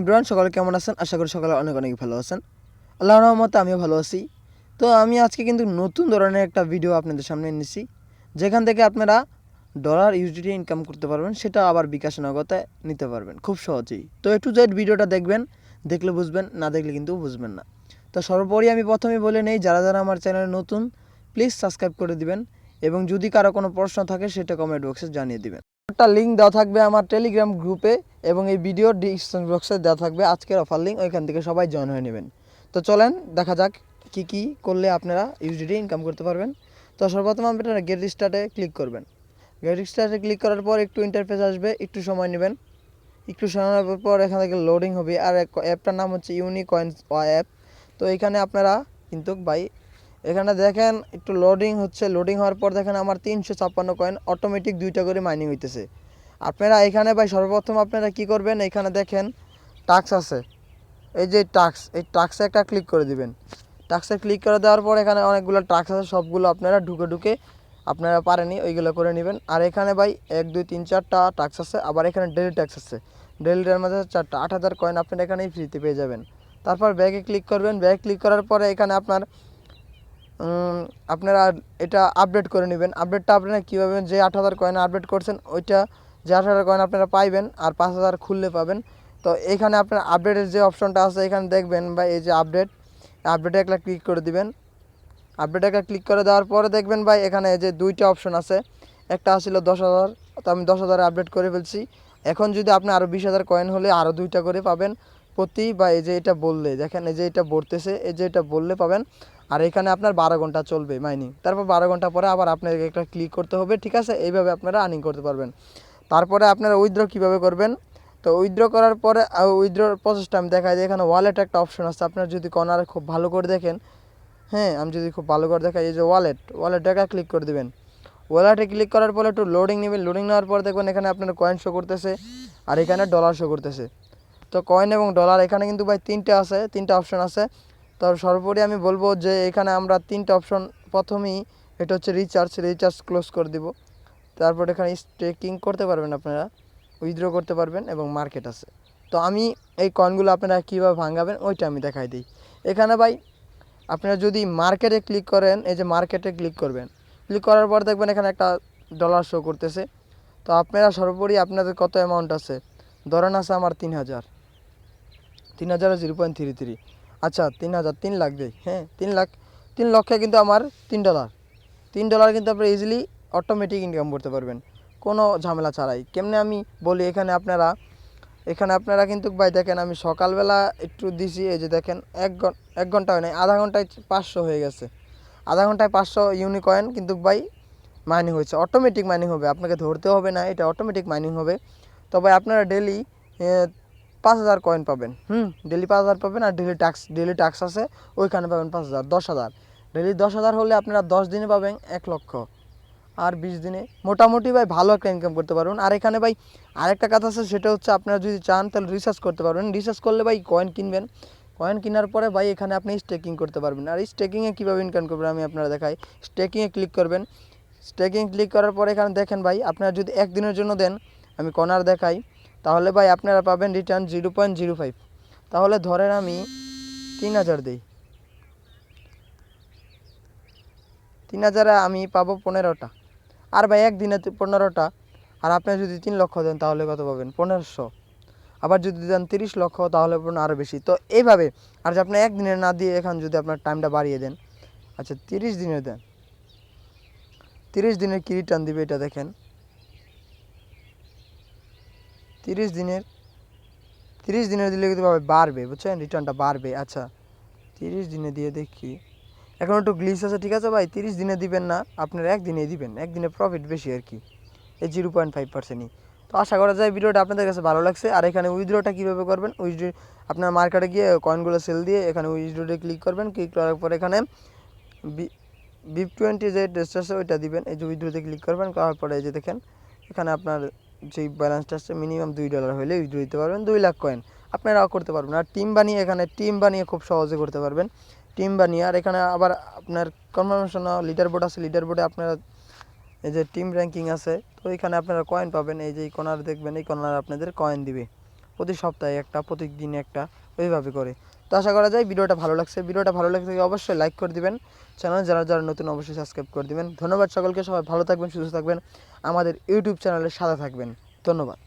Everyone সকালে কেমন আছেন? আশা করি সকালে অনেক অনেক ভালো আছেন। আল্লাহর রহমতে আমিও ভালো আছি। তো আমি আজকে কিন্তু নতুন ধরনের একটা ভিডিও আপনাদের সামনে এনেছি, যেখান থেকে আপনারা ডলার ইউজিটি ইনকাম করতে পারবেন, সেটা আবার বিকাশ নগদে নিতে পারবেন, খুব সহজেই। তো একটু জেড ভিডিওটা দেখবেন, দেখলে বুঝবেন, না দেখলে কিন্তু বুঝবেন না। তো সর্বোপরি আমি প্রথমে বলে নেই, যারা যারা আমার চ্যানেলে নতুন প্লিজ সাবস্ক্রাইব করে দিবেন এবং যদি কারও কোনো প্রশ্ন থাকে, সেটা কমেন্ট বক্সে জানিয়ে দিবেন। একটা লিঙ্ক দেওয়া থাকবে আমার টেলিগ্রাম গ্রুপে এবং এই ভিডিও ডিসক্রিপশন বক্সে দেওয়া থাকবে আজকের অফার লিঙ্ক ওইখান থেকে সবাই জয়েন হয়ে নেবেন। তো চলেন, দেখা যাক কি কি করলে আপনারা ইউজিডি ইনকাম করতে পারবেন। তো সর্বপ্রথম আপনারা গেট স্টার্টে ক্লিক করবেন। গেট স্টার্টে ক্লিক করার পর একটু ইন্টারফেস আসবে, একটু সময় নেবেন। একটু সময় পর এখান থেকে লোডিং হবে। আর অ্যাপটার নাম হচ্ছে ইউনিকয়েন্স অ্যাপ তো এখানে আপনারা কিন্তু ভাই এখানে দেখেন একটু লোডিং হচ্ছে। লোডিং হওয়ার পর দেখেন আমার তিনশো ছাপ্পান্ন কয়েন অটোমেটিক দুইটা করে মাইনিং হইতেছে। আপনারা এখানে ভাই সর্বপ্রথম আপনারা কি করবেন? এখানে দেখেন টাক্স আছে। এই যে টাক্স এই টাক্সে একটা ক্লিক করে দিবেন। টাক্সে ক্লিক করে দেওয়ার পর এখানে অনেকগুলো টাক্স আছে, সবগুলো আপনারা ঢুকে ঢুকে আপনারা পারেনি ওইগুলো করে নেবেন। আর এখানে ভাই এক, দুই, তিন, চারটা টাক্স আছে, আবার এখানে ডেলি ট্যাক্স আছে। ডেলিটার মধ্যে চারটা, আট হাজার কয়েন আপনারা এখানেই ফ্রিতে পেয়ে যাবেন। তারপর ব্যাগে ক্লিক করবেন। ব্যাগে ক্লিক করার পরে এখানে আপনার আপনারা এটা আপডেট করে নেবেন। আপডেটটা আপনারা কীভাবে যে আট হাজার কয়েন আপডেট করছেন, ওইটা যে আট হাজার কয়েন আপনারা পাইবেন আর পাঁচ হাজার খুললে পাবেন। তো এখানে আপনার আপডেটের যে অপশনটা আছে, এখানে দেখবেন বা এই যে আপডেট আপডেটে একটা ক্লিক করে দিবেন। আপডেটে একটা ক্লিক করে দেওয়ার পরে দেখবেন ভাই, এখানে যে দুইটা অপশন আছে। একটা আসছিল দশ হাজার, তো আমি দশ হাজারে আপডেট করে ফেলছি। এখন যদি আপনি আরও বিশ হাজার কয়েন হলে আরও দুইটা করে পাবেন। প্রতি বা এই যে এটা বললে, দেখেন এই যে এটা বলতেছে এই যে এটা বললে পাবেন। আর এখানে আপনার বারো ঘণ্টা চলবে মাইনিং তারপর বারো ঘণ্টা পরে আবার আপনাকে একটা ক্লিক করতে হবে, ঠিক আছে? এইভাবে আপনারা আর্নিং করতে পারবেন। তারপরে আপনারা উইথড্র কীভাবে করবেন? তো উইথড্র করার পরে উইথড্রর প্রসেসটা আমি দেখাই দিই। এখানে ওয়ালেট একটা অপশন আছে। আপনার যদি কর্নার খুব ভালো করে দেখেন হ্যাঁ আমি যদি খুব ভালো করে দেখাই, এই যে ওয়ালেট ওয়ালেটটাকে ক্লিক করে দেবেন। ওয়ালেটে ক্লিক করার পরে একটু লোডিং নেবেন। লোডিং নেওয়ার পর দেখবেন এখানে আপনার কয়েন শো করতেছে, আর এখানে ডলার শো করতেছে। তো কয়েন এবং ডলার এখানে কিন্তু ভাই তিনটে আছে, তিনটা অপশন আছে। তো সর্বোপরি আমি বলব যে এখানে আমরা তিনটা অপশন প্রথমেই এটা হচ্ছে রিচার্জ রিচার্জ ক্লোজ করে দিব। তারপর এখানে স্টেকিং করতে পারবেন আপনারা উইথড্র করতে পারবেন এবং মার্কেট আছে। তো আমি এই কয়েনগুলো আপনারা কীভাবে ভাঙাবেন ওইটা আমি দেখাই দিই। এখানে ভাই আপনারা যদি মার্কেটে ক্লিক করেন, এই যে মার্কেটে ক্লিক করবেন ক্লিক করার পর দেখবেন এখানে একটা ডলার শো করতেছে। তো আপনারা সর্বোপরি আপনাদের কত অ্যামাউন্ট আছে? ধরেন আছে আমার তিন হাজার। তিন হাজার জিরো পয়েন্ট থ্রি থ্রি। আচ্ছা তিন হাজার, তিন লাখ দেই। হ্যাঁ তিন লাখ, তিন লক্ষে কিন্তু আমার তিন ডলার। তিন ডলার কিন্তু আপনি ইজিলি অটোমেটিক ইনকাম করতে পারবেন। কোনো ঝামেলা ছাড়াই। কেমনে আমি বলি, এখানে আপনারা এখানে আপনারা কিন্তু ভাই দেখেন, আমি সকালবেলা একটু দিছি, এই যে দেখেন, এক ঘণ্টা এক ঘণ্টা হয় নাই আধা ঘন্টায় পাঁচশো হয়ে গেছে। আধা ঘন্টায় পাঁচশো ইউনিকয়েন কিন্তু ভাই মাইনিং হয়েছে। অটোমেটিক মাইনিং হবে, আপনাকে ধরতে হবে না, এটা অটোমেটিক মাইনিং হবে। তবে আপনারা ডেলি পাঁচ হাজার কয়েন পাবেন। হুম। ডেলি পাঁচ হাজার পাবেন আর ডেলি ট্যাক্স ডেলি ট্যাক্স আছে ওইখানে পাবেন পাঁচ হাজার দশ হাজার। ডেলি দশ হাজার হলে আপনারা দশ দিনে পাবেন এক লক্ষ। আর বিশ দিনে মোটামুটি ভাই ভালো একটা ইনকাম করতে পারবেন। আর এখানে ভাই আরেকটা কথা আছে সেটা হচ্ছে আপনারা যদি চান তাহলে রিসার্চ করতে পারবেন। রিসার্চ করলে ভাই কয়েন কিনবেন। কয়েন কেনার পরে ভাই এখানে আপনি স্টেকিং করতে পারবেন। আর স্টেকিংয়ে কীভাবে ইনকাম করবেন আমি আপনারা দেখাই। স্টেকিংয়ে ক্লিক করবেন। স্টেকিং ক্লিক করার পরে এখানে দেখেন ভাই আপনারা যদি একদিনের জন্য দেন আমি কর্নার দেখাই। তাহলে ভাই আপনারা পাবেন return zero point zero five তাহলে ধরেন আমি তিন হাজার দিই। তিন হাজারে আমি পাবো পনেরোটা। আর ভাই একদিনে পনেরোটা। আর আপনি যদি তিন লক্ষ দেন তাহলে কত পাবেন? পনেরোশো। আবার যদি দেন তিরিশ লক্ষ, তাহলে আরও বেশি। তো এইভাবে, আর যদি আপনি একদিনে না দিয়ে এখন যদি আপনার টাইমটা বাড়িয়ে দেন আচ্ছা তিরিশ দিনে দেন। তিরিশ দিনের কী রিটার্ন দিবে এটা দেখেন। তিরিশ দিনের তিরিশ দিনের দিলে কিন্তু বাড়বে, বুঝছেন? রিটার্নটা বাড়বে আচ্ছা। তিরিশ দিনে দিয়ে দেখি। এখন একটু গ্লিচ আছে, ঠিক আছে ভাই? তিরিশ দিনে দিবেন না, আপনার একদিনে দিবেন, একদিনে প্রফিট বেশি আর কি। এই জিরো পয়েন্ট ফাইভ পার্সেন্টই তো আশা করা যায় ভিডিওটা আপনাদের কাছে ভালো লাগছে। আর এখানে উইথড্রোটা কীভাবে করবেন? উইথড্রো আপনার মার্কেটে গিয়ে কয়েনগুলো সেল দিয়ে এখানে উইথড্রোতে ক্লিক করবেন। ক্লিক করার পর এখানে বিপ টোয়েন্টি যে ড্রেসটা আছে ওইটা দিবেন। এই যে উইথড্রোতে ক্লিক করবেন, করার পরে এই যে দেখেন, এখানে আপনার যেই ব্যালেন্সটা আছে মিনিমাম দুই ডলার হলে উইথড্রো দিতে পারবেন, দুই লাখ কয়েন আপনারাও করতে পারবেন। আর টিম বানিয়ে এখানে টিম বানিয়ে খুব সহজে করতে পারবেন। টিম বানিয়ে, আর এখানে আবার আপনার কনফার্মেশন লিডার বোর্ড আছে লিডার বোর্ডে আপনারা এই যে টিম র্যাঙ্কিং আছে, তো এখানে আপনারা কয়েন পাবেন। এই যে কর্নার দেখবেন, এই কর্নার আপনাদের কয়েন দিবে। প্রতি সপ্তাহে একটা, প্রতিদিন একটা, ওইভাবে করে। তো আশা করা যায় ভিডিওটা ভালো লাগছে। ভিডিওটা ভালো লাগছে অবশ্যই লাইক করে দিবেন। চ্যানেল যারা যারা নতুন অবশ্যই সাবস্ক্রাইব করে দিবেন। ধন্যবাদ সকলকে। সবাই ভালো থাকবেন, সুস্থ থাকবেন। আমাদের ইউটিউব চ্যানেলে সাদা থাকবেন। ধন্যবাদ।